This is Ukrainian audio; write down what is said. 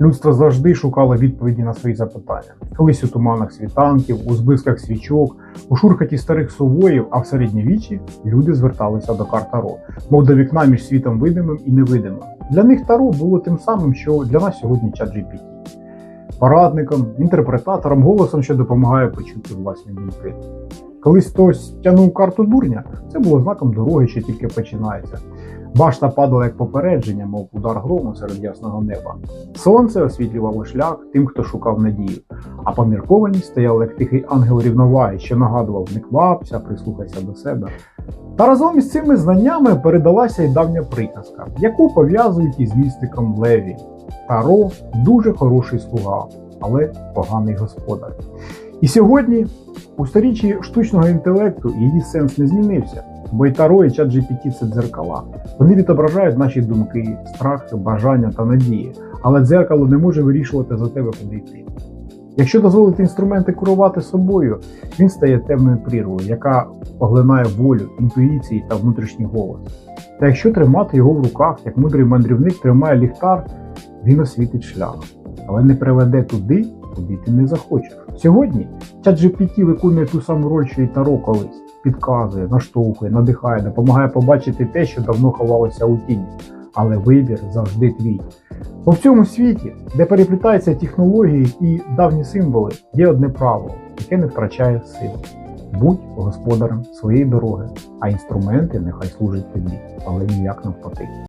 Людство завжди шукало відповіді на свої запитання. Колись у туманах світанків, у збисках свічок, у шурхаті старих сувоїв, а в середньовіччі люди зверталися до карт Таро, мов до вікна між світом видимим і невидимим. Для них Таро було тим самим, що для нас сьогодні чат GPT. Порадником, інтерпретатором, голосом, що допомагає почути власні думки. Колись хтось тягнув карту дурня, це було знаком дороги, що тільки починається. Башта падала як попередження, мов удар грому серед ясного неба. Сонце освітлювало шлях тим, хто шукав надію, а поміркованість стояла як тихий ангел рівноваги, що нагадував не квапся, прислухайся до себе. Та разом із цими знаннями передалася й давня приказка, яку пов'язують із містиком Леві. Таро дуже хороший слуга, але поганий господар. І сьогодні, у сторіччі штучного інтелекту, її сенс не змінився, бо й Таро, і чат GPT – це дзеркала. Вони відображають наші думки, страхи, бажання та надії, але дзеркало не може вирішувати за тебе, куди йти. Якщо дозволити інструменти керувати собою, він стає темною прірвою, яка поглинає волю, інтуїції та внутрішній голос. Та якщо тримати його в руках, як мудрий мандрівник тримає ліхтар, він освітить шлях, але не приведе туди, куди ти не захочеш. Сьогодні ChatGPT виконує ту саму роль, що і Таро колись. Підказує, наштовхує, надихає, допомагає побачити те, що давно ховалося у тіні. Але вибір завжди твій. Бо в цьому світі, де переплітаються технології і давні символи, є одне правило, яке не втрачає сили. Будь господарем своєї дороги, а інструменти нехай служать тобі, але ніяк навпаки.